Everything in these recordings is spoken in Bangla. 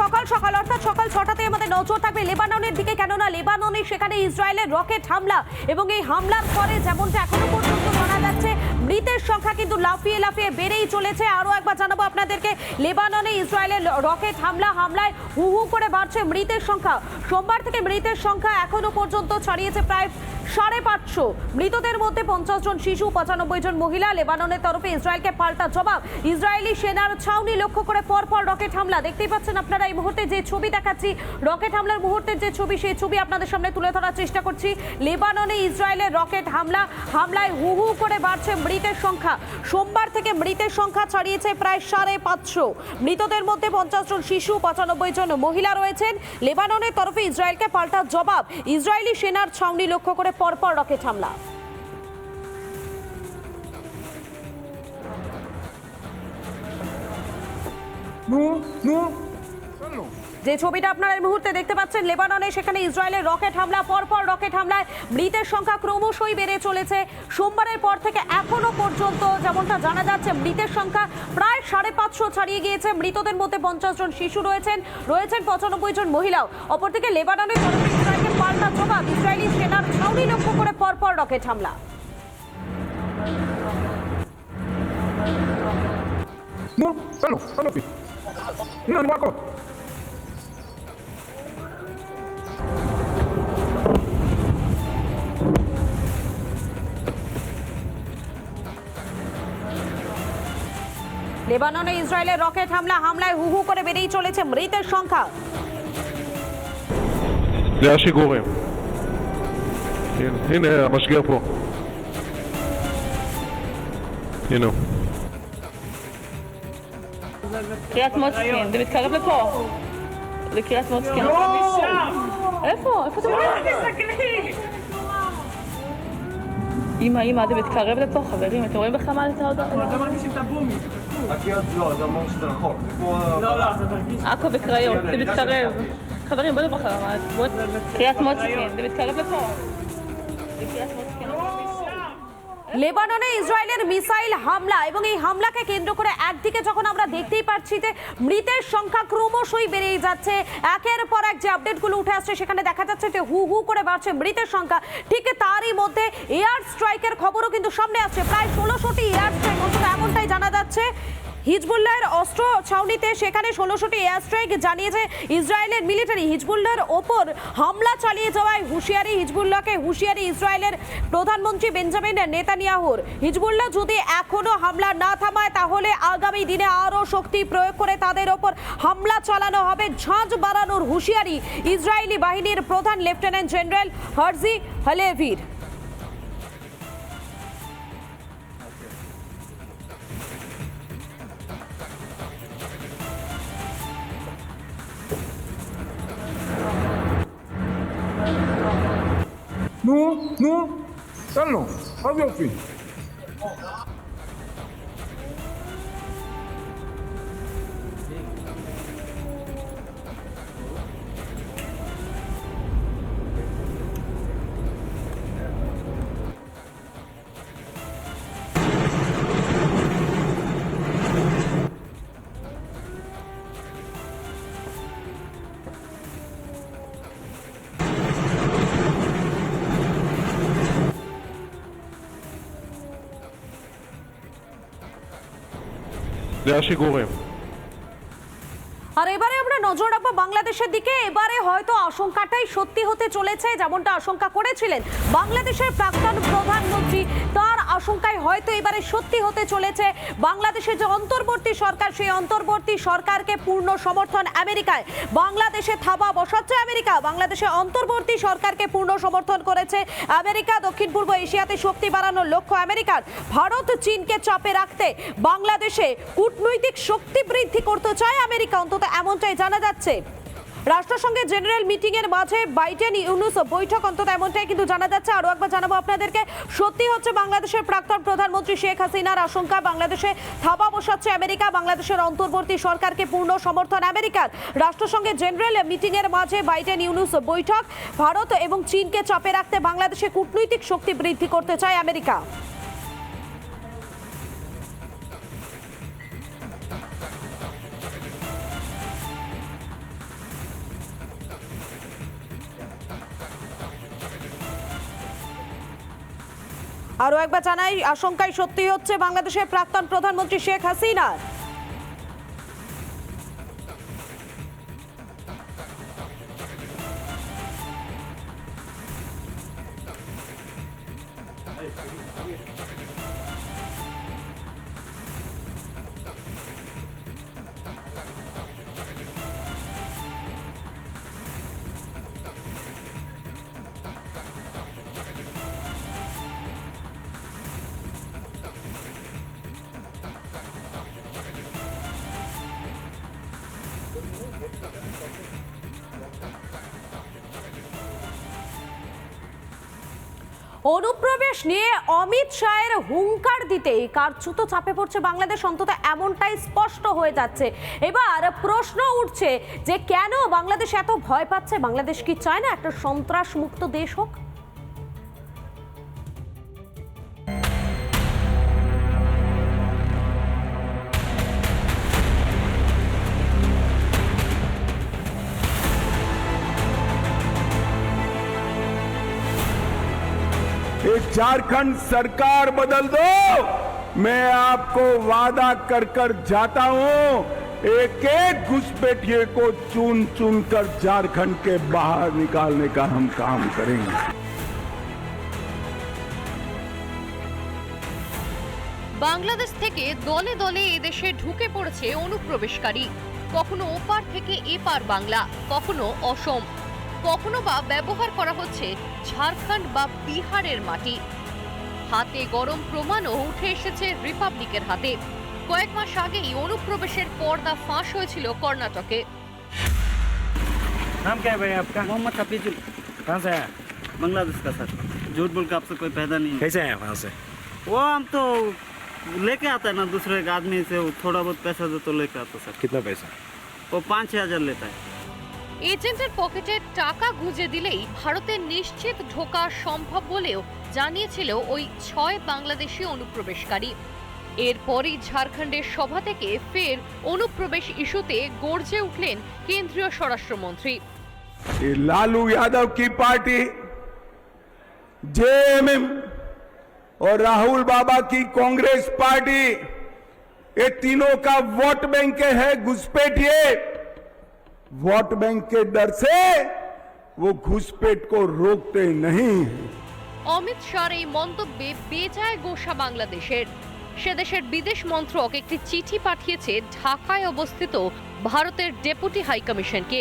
সকাল সকাল, অর্থাৎ সকাল ছটাতে আমাদের নজর থাকবে লেবাননের দিকে। কেননা লেবাননে সেখানে ইসরায়েলের রকেট হামলা এবং এই হামলার পরে যেমনটা এখনও পর্যন্ত জানা যাচ্ছে, মৃতের সংখ্যা কিন্তু লাফিয়ে লাফিয়ে বেড়েই চলেছে। আরও একবার জানাব আপনাদেরকে, লেবাননে ইসরায়েলের রকেট হামলা, হামলায় হু হু করে বাড়ছে মৃতের সংখ্যা। সোমবার থেকে মৃতের সংখ্যা এখনও পর্যন্ত ছড়িয়েছে প্রায় সাড়ে পাঁচশো। মৃতদের মধ্যে পঞ্চাশ জন শিশু, পঁচানব্বই জন মহিলা। লেবাননের তরফে ইসরায়েলকে পাল্টা জবাব। ইসরায়েলি সেনার ছাউনি লক্ষ্য করে পরপর রকেট হামলা। দেখতেই পাচ্ছেন আপনারা এই মুহূর্তে যে ছবি দেখাচ্ছি, রকেট হামলার মুহূর্তের যে ছবি, সেই ছবি আপনাদের সামনে তুলে ধরার চেষ্টা করছি। লেবাননে ইসরায়েলের রকেট হামলা, হামলায় হু হু করে বাড়ছে মৃতের সংখ্যা। সোমবার থেকে মৃতের সংখ্যা ছড়িয়েছে প্রায় সাড়ে পাঁচশো। মৃতদের মধ্যে পঞ্চাশ জন শিশু, পঁচানব্বই জন মহিলা রয়েছেন। লেবাননের তরফে ইসরায়েলকে পাল্টা জবাব। ইসরায়েলি সেনার ছাউনি লক্ষ্য করে পরপর রকেট হামলা. যে ছবিটা আপনারা এই মুহূর্তে দেখতে পাচ্ছেন লেবাননে সেখানে ইসরায়েলের রকেট হামলা পরপর রকেট হামলায় মৃতের সংখ্যা ক্রমশই বেড়ে চলেছে। সোমবারের পর থেকে এখনও পর্যন্ত যেমনটা জানা যাচ্ছে মৃতের সংখ্যা প্রায় সাড়ে পাঁচশো ছাড়িয়ে গিয়েছে। মৃতদের মধ্যে পঞ্চাশ জন শিশু রয়েছেন রয়েছেন পঁচানব্বই জন মহিলাও। অপরদিকে লেবাননের পাল্টা জবাব ইসরায়েলি সেনার ছাউনি লক্ষ্য করে পরপর রকেট হামলা. লেবাননে ইসরায়েলের রকেট হামলা হামলায় হু হু করে বেড়েই চলেছে মৃতের সংখ্যা। זה השיגורים. הנה, הנה המשגר פה. הנה הוא. קריית מוצקין, זה מתקרב לפה. לקריית מוצקין. איפה? איפה אתה אומר? אמא, אמא, זה מתקרב לפה, חברים, אתם רואים בכלל מה זה עוד? הקריאות לא, זה אומר שזה רחוק. עכו וקריות, זה מתקרב. חברים, בואו נברח בואו... קריית מוצקין, זה מתקרב לפה. לקריית מוצקין. লেবাননে ইসরায়েলের মিসাইল হামলা এবং এই হামলাকে কেন্দ্র করে একদিকে যখন আমরা দেখতেই পাচ্ছি যে মৃতের সংখ্যা ক্রমশই বেড়েই যাচ্ছে একের পর এক যে আপডেটগুলো উঠে আসছে সেখানে দেখা যাচ্ছে যে হু হু করে বাড়ছে মৃতের সংখ্যা ঠিক তারই মধ্যে এয়ার স্ট্রাইকের খবরও কিন্তু সামনে আসছে প্রায় ষোলোশোটি এয়ার স্ট্রাইক অন্তত এমনটাই জানা যাচ্ছে হিজবুল্লাহর অস্ত্র ছাউনিতে সেখানে ষোলোশোটি এয়ার স্ট্রাইক জানিয়েছে ইসরায়েলের মিলিটারি। হিজবুল্লাহর ওপর হামলা চালিয়ে যাওয়ায় হুঁশিয়ারি হিজবুল্লাহকে, হুঁশিয়ারি ইসরায়েলের প্রধানমন্ত্রী বেঞ্জামিন নেতানিয়াহুর। হিজবুল্লাহ যদি এখনও হামলা না থামায়, তাহলে আগামী দিনে আরও শক্তি প্রয়োগ করে তাদের ওপর হামলা চালানো হবে। ঝাঁঝ বাড়ানোর হুঁশিয়ারি ইসরায়েলি বাহিনীর প্রধান লেফটেন্যান্ট জেনারেল হারজি হালেভির। Ну, ну, та ну, а দেয়াশি আর এবারে আমরা নজর রাখব বাংলাদেশের দিকে। এবারে হয়তো আশঙ্কাটাই সত্যি হতে চলেছে, যেমনটা আশঙ্কা করেছিলেন বাংলাদেশের প্রাক্তন প্রধানমন্ত্রী। তার আশঙ্কায় হয়তো এবারে সত্যি হতে চলেছে। বাংলাদেশের যে অন্তর্বর্তী সরকার, সেই অন্তর্বর্তী সরকারকে পূর্ণ সমর্থন আমেরিকায়। বাংলাদেশে থাবা বসাচ্ছে আমেরিকা, বাংলাদেশে অন্তর্বর্তী সরকারকে পূর্ণ সমর্থন করেছে আমেরিকা। দক্ষিণ পূর্ব এশিয়াতে শক্তি বাড়ানোর লক্ষ্য আমেরিকার। ভারত চীনকে চাপে রাখতে বাংলাদেশে কূটনৈতিক শক্তি বৃদ্ধি করতে চায় আমেরিকা। অন্তত এমনটাই জানা যাচ্ছে। রাষ্ট্রসংঘের জেনারেল মিটিং এর মাঝে বাইডেন ইউনুস বৈঠক অন্তত এমনটাই কিন্তু জানা যাচ্ছে। আরও একবার জানাব আপনাদেরকে, সত্যি হচ্ছে বাংলাদেশের প্রাক্তন প্রধানমন্ত্রী শেখ হাসিনার আশঙ্কা, বাংলাদেশে থাবা বসাচ্ছে আমেরিকা, বাংলাদেশের অন্তর্বর্তী সরকারকে পূর্ণ সমর্থন। আমেরিকার রাষ্ট্রসংঘের জেনারেল মিটিং এর মাঝে বাইডেন ইউনুস বৈঠক, ভারত এবং চীনকে চাপে রাখতে বাংলাদেশে কূটনৈতিক শক্তি বৃদ্ধি করতে চায় আমেরিকা। আরও একবার জানাই আশঙ্কায় সত্যি হচ্ছে বাংলাদেশের প্রাক্তন প্রধানমন্ত্রী শেখ হাসিনার। অনুপ্রবেশ নিয়ে অমিত শাহের হুঙ্কার দিতেই কারচুত চাপে পড়ছে বাংলাদেশ। অন্তত এমনটাই স্পষ্ট হয়ে যাচ্ছে। এবার প্রশ্ন উঠছে যে কেন বাংলাদেশ এত ভয় পাচ্ছে? বাংলাদেশ কি চায় না একটা সন্ত্রাস মুক্ত দেশ হোক? झारखंड सरकार बदल दो मैं आपको वादा कर कर जाता हूं एक एक घुसपैठिए को चुन चुन कर झारखंड के बाहर निकालने का हम काम करेंगे বাংলাদেশ থেকে দলে দলে এদেশে ঢুকে পড়েছে অনুপ্রবেশকারী কখনো ওপার থেকে এপার বাংলা কখনো অসম কখনো বা ব্যবহার করা হচ্ছে ঝাড়খণ্ড বা বিহারের মাটি হাতে গরম প্রমাণও উঠে এসেছে রিপাবলিকের হাতে কয়েক মাস আগেই অনুপ্রবেশের পর্দা ফাঁস হয়েছিল কর্ণাটকে नाम क्या है भाई आपका मोहम्मद हफीजुल कहाँ से आया बांग्लादेश का सर झूठ बोल के आपसे कोई फायदा नहीं है कैसे आए वहाँ से वो हम तो लेके आता है ना दूसरे एक आदमी से वो थोड़ा बहुत पैसा दे तो लेके आता सर कितना पैसा वो पाँच छः हज़ार लेता है এজেন্টের পকেটে টাকা গুঁজে দিলেই ভারতে নিশ্চিত ঢোকা সম্ভব বলেও জানিয়েছিল ওই ছয় বাংলাদেশি অনুপ্রবেশকারী এরপরই ঝাড়খণ্ডের সভা থেকে ফের অনুপ্রবেশ ইস্যুতে গর্জে উঠলেন কেন্দ্রীয় স্বরাষ্ট্রমন্ত্রী ये लालू यादव की पार्टी जेएमएम और राहुल बाबा की कांग्रेस पार्टी ये तीनों का वोट बैंक है घुसपैठिए वोट बैंक के डर से वो घुसपैठ को रोकते नहीं हैं অমিত শাহর এই মন্তব্যে বেজায় গোসা বাংলাদেশের সে দেশের বিদেশ মন্ত্রক একটি চিঠি পাঠিয়েছে ঢাকায় অবস্থিত ভারতের ডেপুটি হাইকমিশনকে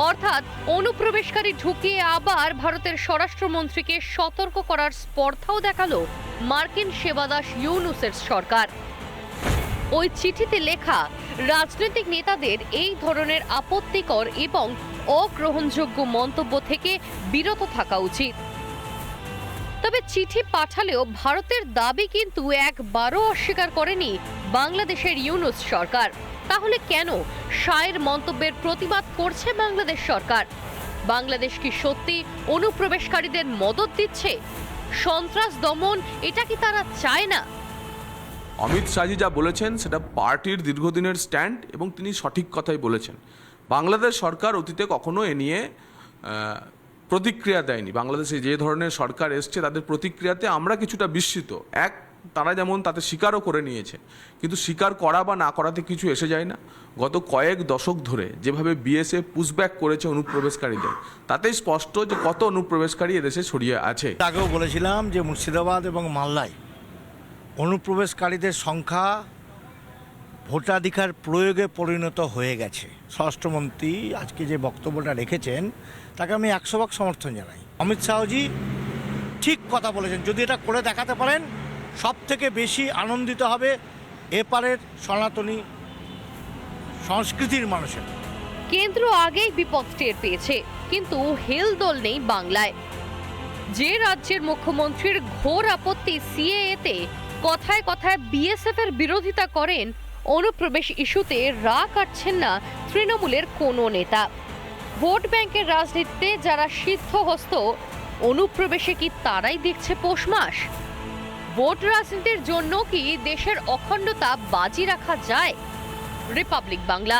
অর্থাৎ অনুপ্রবেশকারী ঢুকিয়ে আবার ভারতের স্বরাষ্ট্রমন্ত্রীকে সতর্ক করার স্পর্ধাও দেখালো মার্কিন সেবাদাস ইউনুসের সরকার ওই চিঠিতে লেখা, রাজনৈতিক নেতাদের এই ধরনের আপত্তিকর এবং অগ্রহণযোগ্য মন্তব্য থেকে বিরত থাকা উচিত। তবে চিঠি পাঠালেও ভারতের দাবি কিন্তু একবারও অস্বীকার করেনি বাংলাদেশের ইউনুস সরকার। তাহলে কেন শায়ের মন্তব্যের প্রতিবাদ করছে বাংলাদেশ সরকার? বাংলাদেশ কি সত্যি অনুপ্রবেশকারীদের মদত দিচ্ছে? সন্ত্রাস দমন, এটা কি তারা চায় না? অমিত শাহজি যা বলেছেন সেটা পার্টির দীর্ঘদিনের স্ট্যান্ড এবং তিনি সঠিক কথাই বলেছেন। বাংলাদেশ সরকার অতীতে কখনো এ নিয়ে প্রতিক্রিয়া দেয়নি। বাংলাদেশে যে ধরনের সরকার এসছে, তাদের প্রতিক্রিয়াতে আমরা কিছুটা বিস্মিত। এক, তারা যেমন তাতে স্বীকারও করে নিয়েছে, কিন্তু স্বীকার করা বা না করাতে কিছু এসে যায় না। গত কয়েক দশক ধরে যেভাবে বিএসএফ পুশব্যাক করেছে অনুপ্রবেশকারীদের, তাতেই স্পষ্ট যে কত অনুপ্রবেশকারী এদেশে ছড়িয়ে আছে। আগেও বলেছিলাম যে মুর্শিদাবাদ এবং মালদায় অনুপ্রবেশকারীদের সংখ্যা ভোটাধিকার প্রয়োগে পরিণত হয়ে গেছে। স্বরাষ্ট্রমন্ত্রী আজকে যে বক্তব্যটা রেখেছেন, তাকে আমি একশো ভাগ সমর্থন জানাই। অমিত শাহজি ঠিক কথা বলেছেন, যদি এটা করে দেখাতে পারেন সব থেকে বেশি আনন্দিত হবে এপারের সনাতনী সংস্কৃতির মানুষের। কেন্দ্র আগেই বিপদ টের পেয়েছে, কিন্তু হেলদোল নেই বাংলায়। যে রাজ্যের মুখ্যমন্ত্রীর ঘোর আপত্তি সিএএতে কথায় কথায় বিএসএফ এর বিরোধিতা করেন। অনুপ্রবেশ ইস্যুতে রা কাটছেন না তৃণমূলের কোনো নেতা। ভোট ব্যাংকের রাজনীতিতে যারা সিদ্ধহস্ত, অনুপ্রবেশে কি তারাই দেখছে পৌষ মাস? ভোট রাজনীতির জন্য কি দেশের অখণ্ডতা বাজি রাখা যায়? রিপাবলিক বাংলা।